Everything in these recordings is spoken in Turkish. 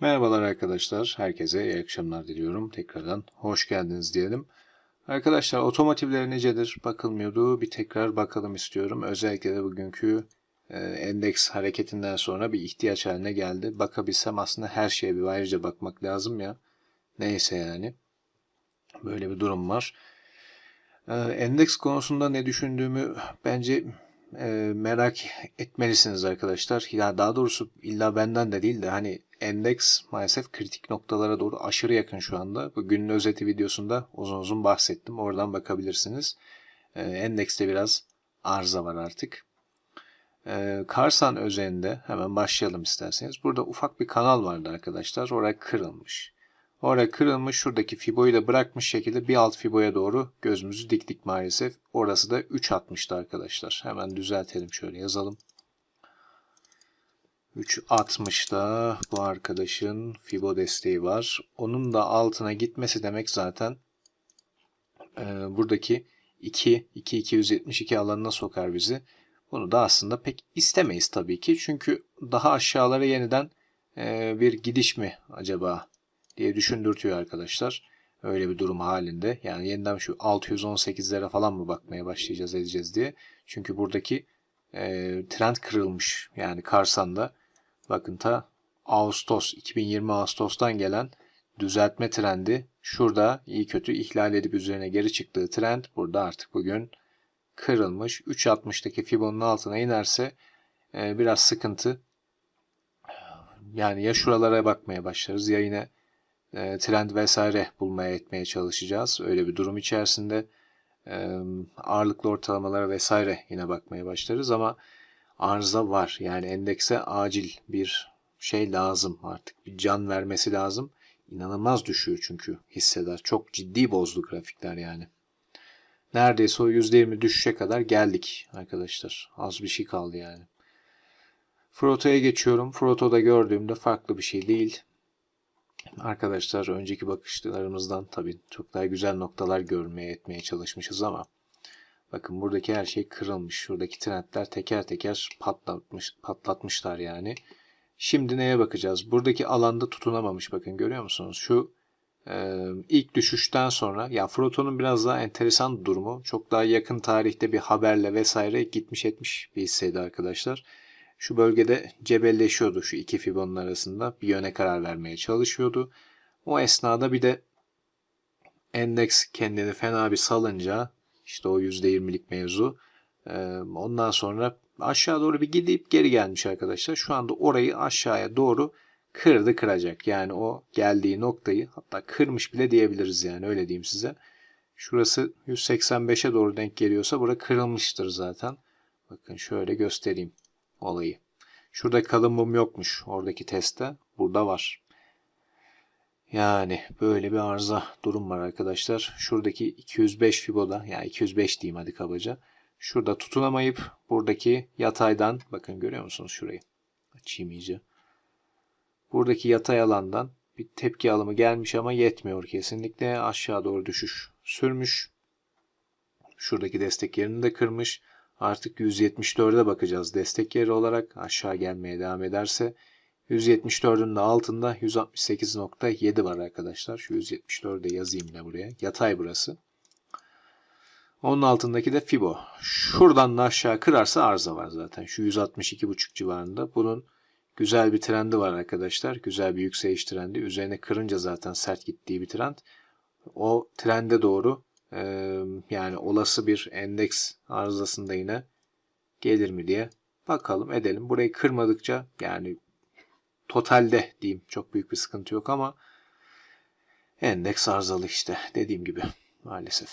Merhabalar arkadaşlar. Herkese iyi akşamlar diliyorum. Tekrardan hoş geldiniz diyelim. Arkadaşlar otomotivler nicedir? Bakılmıyordu. Bir tekrar bakalım istiyorum. Özellikle de bugünkü e, endeks hareketinden sonra bir ihtiyaç haline geldi. Bakabilsem aslında her şeye bir ayrıca bakmak lazım ya. Neyse yani. Böyle bir durum var. E, endeks konusunda ne düşündüğümü bence e, merak etmelisiniz arkadaşlar. Ya daha doğrusu illa benden de değil de hani endeks maalesef kritik noktalara doğru aşırı yakın şu anda. Bu günün özeti videosunda uzun uzun bahsettim. Oradan bakabilirsiniz. E, endekste biraz arıza var artık. E, Karsan özelinde hemen başlayalım isterseniz. Burada ufak bir kanal vardı arkadaşlar. Oraya kırılmış. Oraya kırılmış şuradaki fiboyu da bırakmış şekilde bir alt fiboya doğru gözümüzü diktik maalesef. Orası da 3.60'tı arkadaşlar. Hemen düzeltelim şöyle yazalım. 3.60'da bu arkadaşın fibo desteği var. Onun da altına gitmesi demek zaten e, buradaki 2 2 alanına sokar bizi. Bunu da aslında pek istemeyiz tabii ki. Çünkü daha aşağılara yeniden e, bir gidiş mi acaba diye düşündürtüyor arkadaşlar. Öyle bir durum halinde. Yani yeniden şu 618'lere falan mı bakmaya başlayacağız edeceğiz diye. Çünkü buradaki e, trend kırılmış. Yani Karsan'da bakın ta Ağustos 2020 Ağustos'tan gelen düzeltme trendi şurada iyi kötü ihlal edip üzerine geri çıktığı trend burada artık bugün kırılmış. 3.60'daki Fibon'un altına inerse e, biraz sıkıntı. Yani ya şuralara bakmaya başlarız ya yine e, trend vesaire bulmaya etmeye çalışacağız. Öyle bir durum içerisinde e, ağırlıklı ortalamalara vesaire yine bakmaya başlarız ama arıza var. Yani endekse acil bir şey lazım artık. Bir can vermesi lazım. İnanılmaz düşüyor çünkü hisseler. Çok ciddi bozdu grafikler yani. Neredeyse o %20 düşüşe kadar geldik arkadaşlar. Az bir şey kaldı yani. Froto'ya geçiyorum. Froto'da gördüğümde farklı bir şey değil. Arkadaşlar önceki bakışlarımızdan tabii çok daha güzel noktalar görmeye etmeye çalışmışız ama bakın buradaki her şey kırılmış. Şuradaki trendler teker teker patlatmış, patlatmışlar yani. Şimdi neye bakacağız? Buradaki alanda tutunamamış bakın görüyor musunuz? Şu e, ilk düşüşten sonra ya Froto'nun biraz daha enteresan durumu. Çok daha yakın tarihte bir haberle vesaire gitmiş etmiş bir hisseydi arkadaşlar şu bölgede cebelleşiyordu şu iki fibonun arasında. Bir yöne karar vermeye çalışıyordu. O esnada bir de endeks kendini fena bir salınca işte o %20'lik mevzu ondan sonra aşağı doğru bir gidip geri gelmiş arkadaşlar. Şu anda orayı aşağıya doğru kırdı kıracak. Yani o geldiği noktayı hatta kırmış bile diyebiliriz yani öyle diyeyim size. Şurası 185'e doğru denk geliyorsa bura kırılmıştır zaten. Bakın şöyle göstereyim olayı. Şurada kalın mum yokmuş oradaki testte. Burada var. Yani böyle bir arıza durum var arkadaşlar. Şuradaki 205 fiboda yani 205 diyeyim hadi kabaca. Şurada tutunamayıp buradaki yataydan bakın görüyor musunuz şurayı? Açayım iyice. Buradaki yatay alandan bir tepki alımı gelmiş ama yetmiyor kesinlikle. Aşağı doğru düşüş sürmüş. Şuradaki destek yerini de kırmış. Artık 174'e bakacağız destek yeri olarak aşağı gelmeye devam ederse. 174'ün de altında 168.7 var arkadaşlar. Şu 174'ü de yazayım yine buraya. Yatay burası. Onun altındaki de Fibo. Şuradan da aşağı kırarsa arıza var zaten. Şu 162.5 civarında. Bunun güzel bir trendi var arkadaşlar. Güzel bir yükseliş trendi. Üzerine kırınca zaten sert gittiği bir trend. O trende doğru yani olası bir endeks arızasında yine gelir mi diye bakalım edelim. Burayı kırmadıkça yani totalde diyeyim çok büyük bir sıkıntı yok ama endeks arızalı işte dediğim gibi maalesef.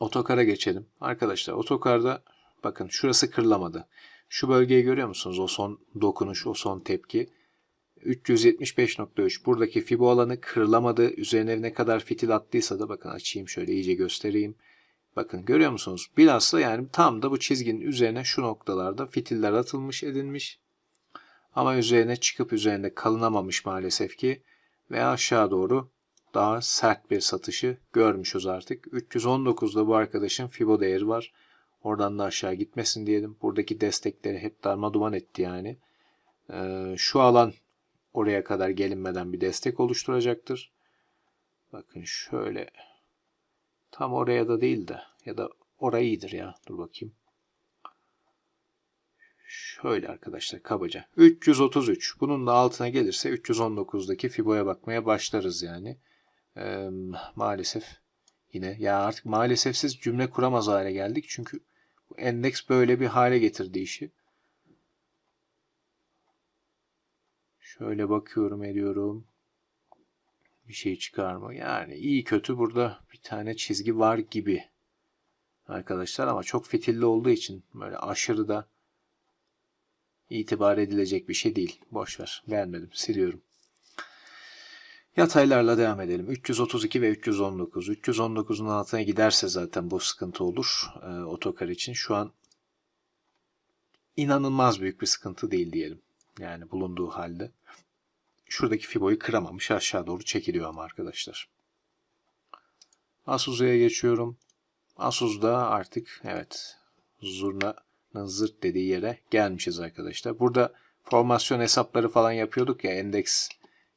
Otokara geçelim. Arkadaşlar otokarda bakın şurası kırılamadı. Şu bölgeyi görüyor musunuz? O son dokunuş, o son tepki. 375.3 buradaki fibo alanı kırılamadı. Üzerine ne kadar fitil attıysa da bakın açayım şöyle iyice göstereyim. Bakın görüyor musunuz? Bilhassa yani tam da bu çizginin üzerine şu noktalarda fitiller atılmış edilmiş. Ama üzerine çıkıp üzerinde kalınamamış maalesef ki. Ve aşağı doğru daha sert bir satışı görmüşüz artık. 319'da bu arkadaşın fibo değeri var. Oradan da aşağı gitmesin diyelim. Buradaki destekleri hep darma duman etti yani. Ee, şu alan oraya kadar gelinmeden bir destek oluşturacaktır. Bakın şöyle tam oraya da değil de ya da orayı iyidir ya. Dur bakayım. Şöyle arkadaşlar kabaca. 333. Bunun da altına gelirse 319'daki Fibo'ya bakmaya başlarız yani. Ee, maalesef yine ya artık maalesefsiz cümle kuramaz hale geldik. Çünkü bu endeks böyle bir hale getirdi işi. Şöyle bakıyorum ediyorum. Bir şey çıkar mı? Yani iyi kötü burada bir tane çizgi var gibi. Arkadaşlar ama çok fitilli olduğu için böyle aşırı da itibar edilecek bir şey değil. Boş ver. Beğenmedim. Siliyorum. Yataylarla devam edelim. 332 ve 319. 319'un altına giderse zaten bu sıkıntı olur e, otokar için. Şu an inanılmaz büyük bir sıkıntı değil diyelim. Yani bulunduğu halde. Şuradaki fiboyu kıramamış. Aşağı doğru çekiliyor ama arkadaşlar. Asus'a geçiyorum. Asus'da artık evet zurnanın zırt dediği yere gelmişiz arkadaşlar. Burada formasyon hesapları falan yapıyorduk ya endeks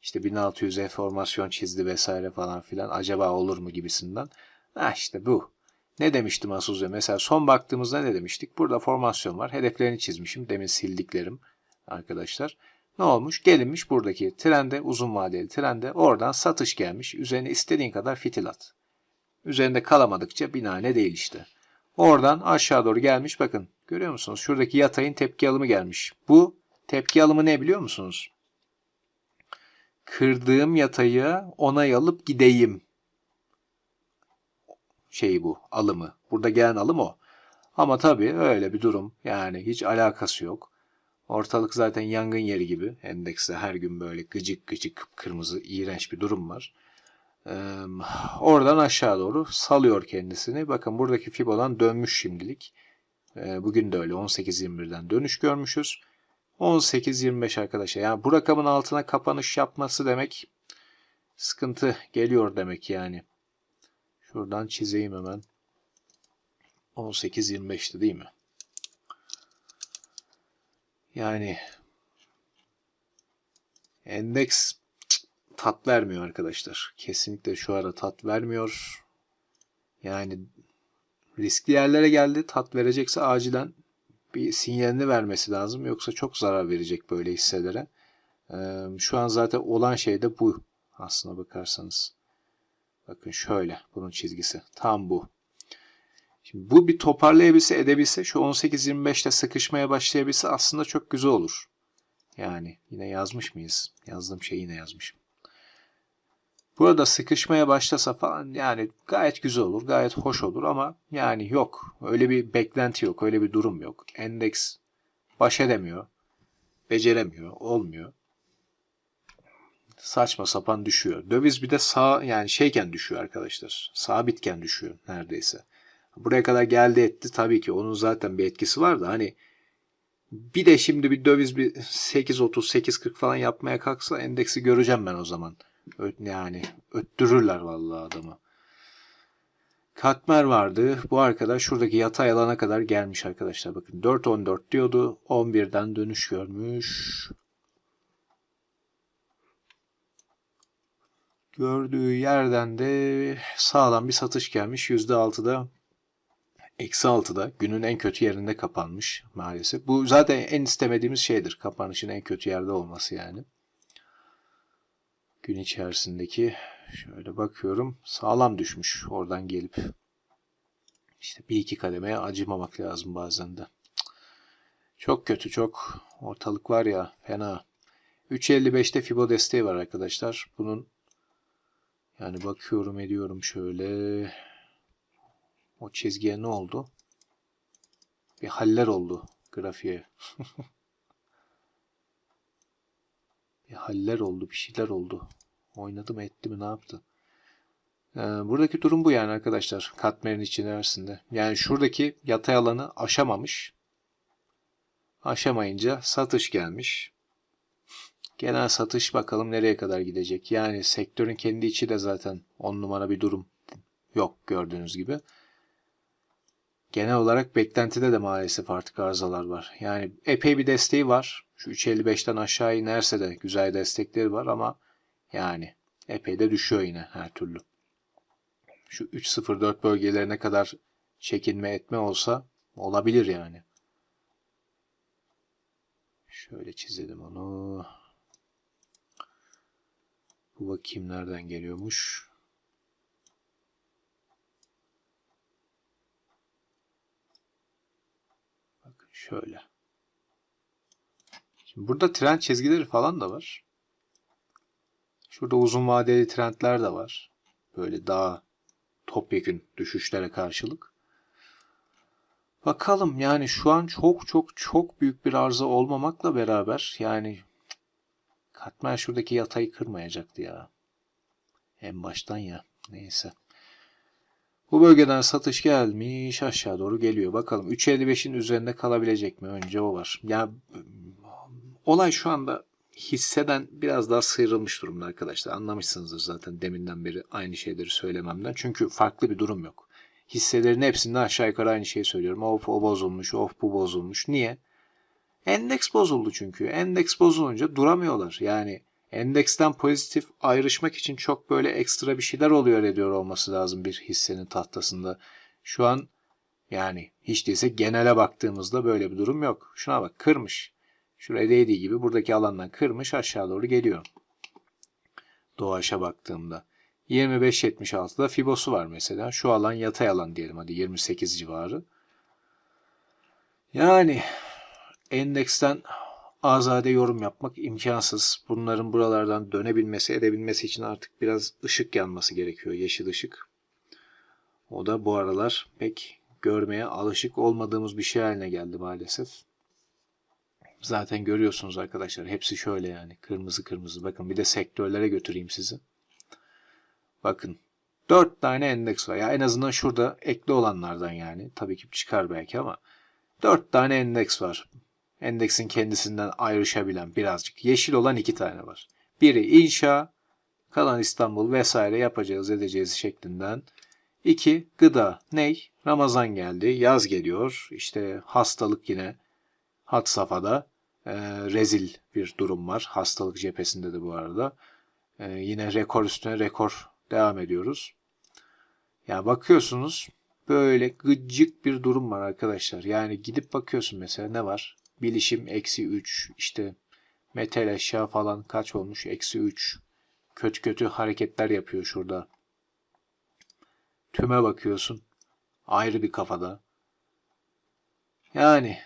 işte 1600'e formasyon çizdi vesaire falan filan acaba olur mu gibisinden. Ha işte bu. Ne demiştim Asus'a? Mesela son baktığımızda ne demiştik? Burada formasyon var. Hedeflerini çizmişim. Demin sildiklerim arkadaşlar. Ne olmuş? Gelinmiş buradaki trende, uzun vadeli trende oradan satış gelmiş. Üzerine istediğin kadar fitil at. Üzerinde kalamadıkça binane değil işte. Oradan aşağı doğru gelmiş. Bakın görüyor musunuz? Şuradaki yatayın tepki alımı gelmiş. Bu tepki alımı ne biliyor musunuz? Kırdığım yatayı onay alıp gideyim. Şey bu alımı. Burada gelen alım o. Ama tabii öyle bir durum. Yani hiç alakası yok. Ortalık zaten yangın yeri gibi. Endekste her gün böyle gıcık gıcık kırmızı iğrenç bir durum var. Ee, oradan aşağı doğru salıyor kendisini. Bakın buradaki Fibo'dan dönmüş şimdilik. Ee, bugün de öyle 18.21'den dönüş görmüşüz. 18.25 arkadaşlar. Yani bu rakamın altına kapanış yapması demek sıkıntı geliyor demek yani. Şuradan çizeyim hemen. 18.25'ti değil mi? Yani endeks tat vermiyor arkadaşlar. Kesinlikle şu ara tat vermiyor. Yani riskli yerlere geldi. Tat verecekse acilen bir sinyalini vermesi lazım. Yoksa çok zarar verecek böyle hisselere. Şu an zaten olan şey de bu aslına bakarsanız. Bakın şöyle bunun çizgisi. Tam bu. Şimdi bu bir toparlayabilse edebilse şu 18-25'te sıkışmaya başlayabilse aslında çok güzel olur. Yani yine yazmış mıyız? Yazdığım şeyi yine yazmışım. Burada sıkışmaya başlasa falan yani gayet güzel olur, gayet hoş olur ama yani yok. Öyle bir beklenti yok, öyle bir durum yok. Endeks baş edemiyor, beceremiyor, olmuyor. Saçma sapan düşüyor. Döviz bir de sağ yani şeyken düşüyor arkadaşlar. Sabitken düşüyor neredeyse. Buraya kadar geldi etti tabii ki onun zaten bir etkisi var da hani bir de şimdi bir döviz bir 8.30 8.40 falan yapmaya kalksa endeksi göreceğim ben o zaman. Yani öttürürler vallahi adamı. Katmer vardı. Bu arkadaş şuradaki yatay alana kadar gelmiş arkadaşlar. Bakın 4.14 diyordu. 11'den dönüş görmüş. Gördüğü yerden de sağlam bir satış gelmiş. %6'da Eksi 6'da günün en kötü yerinde kapanmış maalesef. Bu zaten en istemediğimiz şeydir. Kapanışın en kötü yerde olması yani. Gün içerisindeki şöyle bakıyorum sağlam düşmüş oradan gelip. İşte bir iki kademeye acımamak lazım bazen de. Çok kötü çok. Ortalık var ya fena. 3.55'te Fibo desteği var arkadaşlar. Bunun yani bakıyorum ediyorum şöyle. O çizgiye ne oldu? Bir haller oldu grafiğe. bir haller oldu, bir şeyler oldu. Oynadı mı etti mi ne yaptı? Ee, buradaki durum bu yani arkadaşlar. Katmerin içerisinde. Yani şuradaki yatay alanı aşamamış. Aşamayınca satış gelmiş. Genel satış bakalım nereye kadar gidecek. Yani sektörün kendi içi de zaten on numara bir durum yok gördüğünüz gibi. Genel olarak beklentide de maalesef artık arızalar var. Yani epey bir desteği var. Şu 3.55'ten aşağı inerse de güzel destekleri var ama yani epey de düşüyor yine her türlü. Şu 3.04 bölgelerine kadar çekinme etme olsa olabilir yani. Şöyle çizelim onu. Bu bakayım nereden geliyormuş. Bakın şöyle. Şimdi burada trend çizgileri falan da var. Şurada uzun vadeli trendler de var. Böyle daha topyekün düşüşlere karşılık. Bakalım yani şu an çok çok çok büyük bir arıza olmamakla beraber yani katmer şuradaki yatayı kırmayacaktı ya. En baştan ya. Neyse. Bu bölgeden satış gelmiş aşağı doğru geliyor. Bakalım 3.55'in üzerinde kalabilecek mi? Önce o var. Ya olay şu anda hisseden biraz daha sıyrılmış durumda arkadaşlar. Anlamışsınızdır zaten deminden beri aynı şeyleri söylememden. Çünkü farklı bir durum yok. Hisselerin hepsinde aşağı yukarı aynı şeyi söylüyorum. Of o bozulmuş, of bu bozulmuş. Niye? Endeks bozuldu çünkü. Endeks bozulunca duramıyorlar. Yani endeksten pozitif ayrışmak için çok böyle ekstra bir şeyler oluyor ediyor olması lazım bir hissenin tahtasında. Şu an yani hiç değilse genele baktığımızda böyle bir durum yok. Şuna bak kırmış. Şuraya değdiği gibi buradaki alandan kırmış aşağı doğru geliyor. Doğaç'a baktığımda. 25.76'da Fibosu var mesela. Şu alan yatay alan diyelim hadi 28 civarı. Yani endeksten azade yorum yapmak imkansız. Bunların buralardan dönebilmesi, edebilmesi için artık biraz ışık yanması gerekiyor. Yeşil ışık. O da bu aralar pek görmeye alışık olmadığımız bir şey haline geldi maalesef. Zaten görüyorsunuz arkadaşlar. Hepsi şöyle yani. Kırmızı kırmızı. Bakın bir de sektörlere götüreyim sizi. Bakın. 4 tane endeks var. Ya en azından şurada ekli olanlardan yani. Tabii ki çıkar belki ama 4 tane endeks var. Endeksin kendisinden ayrışabilen birazcık. Yeşil olan 2 tane var. Biri inşa, kalan İstanbul vesaire yapacağız edeceğiz şeklinden. 2. Gıda. Ney? Ramazan geldi. Yaz geliyor. İşte hastalık yine had safhada. E, rezil bir durum var. Hastalık cephesinde de bu arada. E, yine rekor üstüne rekor devam ediyoruz. Ya bakıyorsunuz böyle gıcık bir durum var arkadaşlar. Yani gidip bakıyorsun mesela ne var? Bilişim eksi 3 işte metal eşya falan kaç olmuş? Eksi 3. Kötü kötü hareketler yapıyor şurada. Tüme bakıyorsun. Ayrı bir kafada. Yani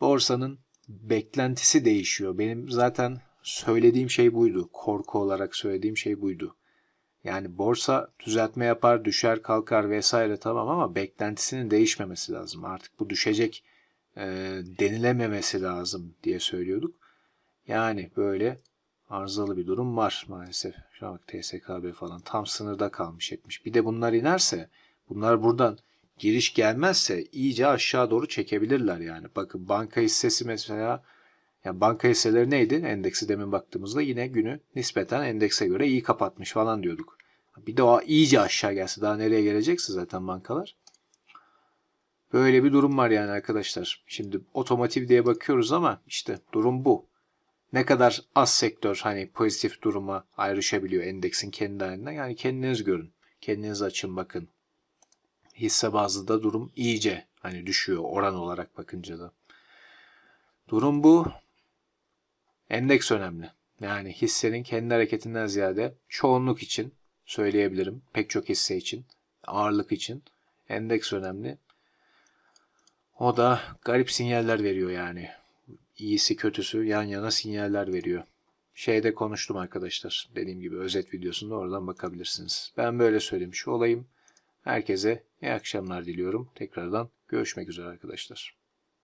borsanın beklentisi değişiyor. Benim zaten söylediğim şey buydu. Korku olarak söylediğim şey buydu. Yani borsa düzeltme yapar, düşer, kalkar vesaire tamam ama beklentisinin değişmemesi lazım. Artık bu düşecek e, denilememesi lazım diye söylüyorduk. Yani böyle arızalı bir durum var maalesef. Şu an TSKB falan tam sınırda kalmış etmiş. Bir de bunlar inerse bunlar buradan giriş gelmezse iyice aşağı doğru çekebilirler yani. Bakın banka hissesi mesela yani banka hisseleri neydi? Endeksi demin baktığımızda yine günü nispeten endekse göre iyi kapatmış falan diyorduk. Bir de o iyice aşağı gelse daha nereye gelecekse zaten bankalar. Böyle bir durum var yani arkadaşlar. Şimdi otomotiv diye bakıyoruz ama işte durum bu. Ne kadar az sektör hani pozitif duruma ayrışabiliyor endeksin kendi haline. Yani kendiniz görün. Kendiniz açın bakın. Hisse bazlı da durum iyice hani düşüyor oran olarak bakınca da. Durum bu. Endeks önemli. Yani hissenin kendi hareketinden ziyade çoğunluk için söyleyebilirim. Pek çok hisse için, ağırlık için endeks önemli. O da garip sinyaller veriyor yani. İyisi kötüsü yan yana sinyaller veriyor. Şeyde konuştum arkadaşlar. Dediğim gibi özet videosunda oradan bakabilirsiniz. Ben böyle söylemiş olayım. Herkese iyi akşamlar diliyorum. Tekrardan görüşmek üzere arkadaşlar.